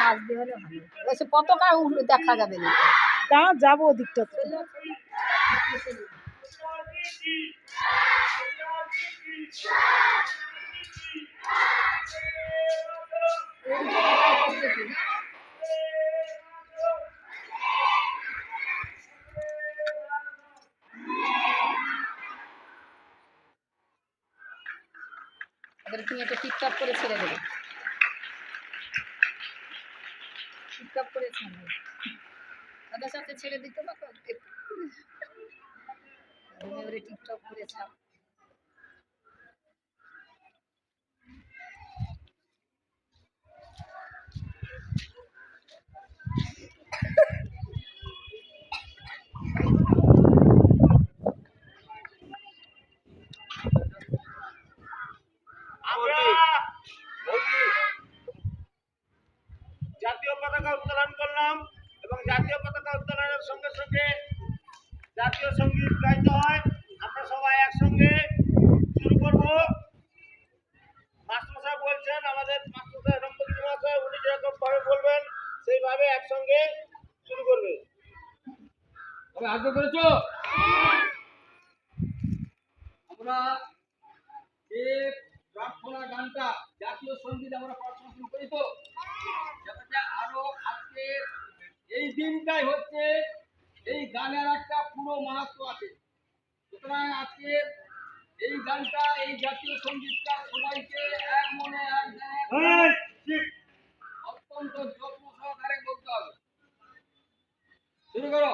পাশ দিয়ে হলে ভালো। ওইসে পতাকা দেখা যাবে না। তা যাব ওদিকটা তো। তুমি টিপটপ করে ছেড়ে দেবে? টিপটপ করে ছাড়বে তাদের সাথে ছেড়ে দিতে পারো? টিকটক করে ছাড় আমরা জাতীয় পতাকা উত্তোলন করলাম এবং জাতীয় পতাকা উত্তোলনের সঙ্গে সঙ্গে জাতীয় সংগীত গাইতে হয়। আমরা সবাই একসঙ্গে শুরু করব। মাস্টারমশাই বলছেন, আমাদের মাস্টারমশাই সম্পত্তি মহাশয়, উনি যেরকম ভাবে বলবেন, সেইভাবে একসঙ্গে শুরু করবে। আমরা যে প্রার্থনা গানটা জাতীয় সংগীত আমরা প্রার্থনা শুরু করি তো? মাহাত্ম আছে। সুতরাং আজকে এই গানটা এই জাতীয় সঙ্গীতটা সবাইকে এক মনে এক ধ্যানে অত্যন্ত যত্ন সহকারে বলতে হবে। শুরু করো।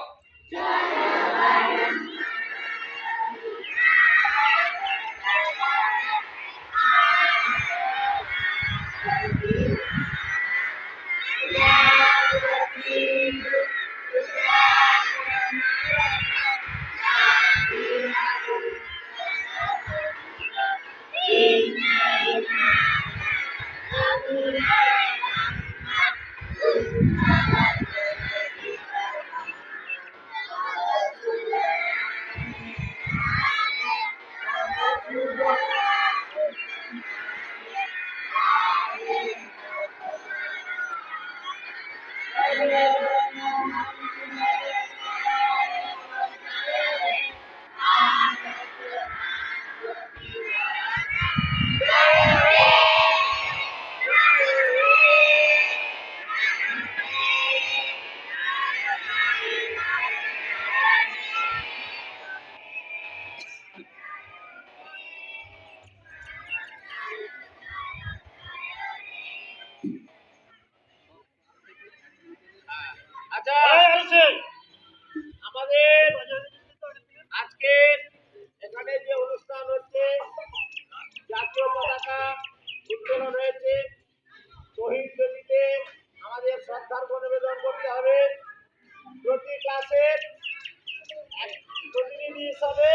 আচ্ছা রয়েছে। শহীদ জ্যোতিতে আমাদের শ্রদ্ধার নিবেদন করতে হবে। প্রতি ক্লাসের প্রতিনিধি হিসাবে